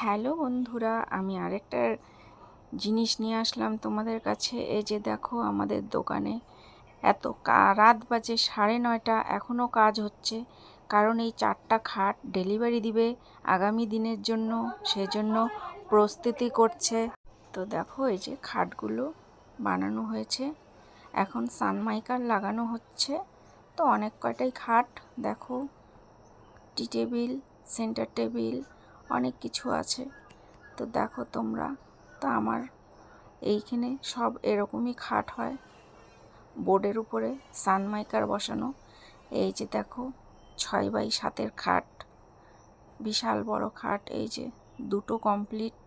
Hello বন্ধুরা, আমি আরেকটা জিনিস নিয়ে আসলাম তোমাদের কাছে। এই যে দেখো আমাদের দোকানে, এত রাত বাজে সাড়ে নয়টা এখনও কাজ হচ্ছে। কারণ এই চারটা খাট ডেলিভারি দিবে আগামী দিনের জন্য, সেজন্য প্রস্তুতি করছে। তো দেখো এই যে খাটগুলো বানানো হয়েছে। এখন সানমাইকার লাগানো হচ্ছে। তো অনেক কয়টাই খাট, দেখো। টি টেবিল, সেন্টার টেবিল অনেক কিছু আছে। তো দেখো তোমরা, তো আমার এইখানে সব এরকমই খাট হয়। বোর্ডের উপরে সানমাইকার বসানো। এই যে দেখো, ছয় বাই সাতের খাট। বিশাল বড় খাট, এই যে দুটো কমপ্লিট।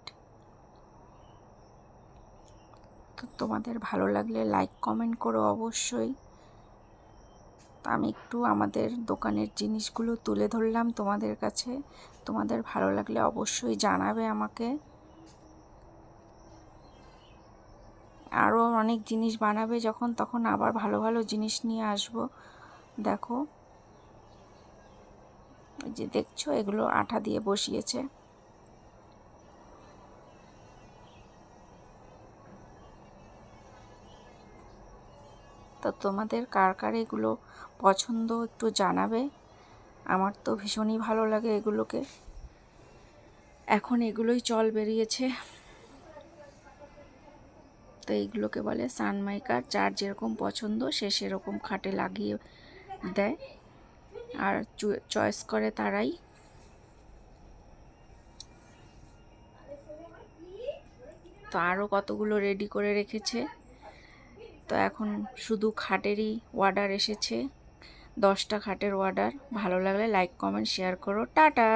তো তোমাদের ভালো লাগলে লাইক, কমেন্ট করো অবশ্যই। আমি একটু আমাদের দোকানের জিনিসগুলো তুলে ধরলাম তোমাদের কাছে। তোমাদের ভালো লাগলে অবশ্যই জানাবে আমাকে। আরও অনেক জিনিস বানাবে যখন, তখন আবার ভালো ভালো জিনিস নিয়ে আসব। দেখো যে দেখছ, এগুলো আঠা দিয়ে বসিয়েছে। তো তোমাদের কার কার এগুলো পছন্দ একটু জানাবে? আমার তো ভীষণই ভালো লাগে এগুলোকে। এখন এগুলোই চল বেরিয়েছে। তো এইগুলোকে বলে সানমাইকার, যার যেরকম পছন্দ সে সেরকম খাটে লাগিয়ে দেয়। আর চয়েস করে তারাই। তো আরও কতগুলো রেডি করে রেখেছে? তো এখন শুধু খাটেরই অর্ডার এসেছে। দশটা খাটের অর্ডার ভালো লাগলে লাইক কমেন্ট শেয়ার করো। টাটা!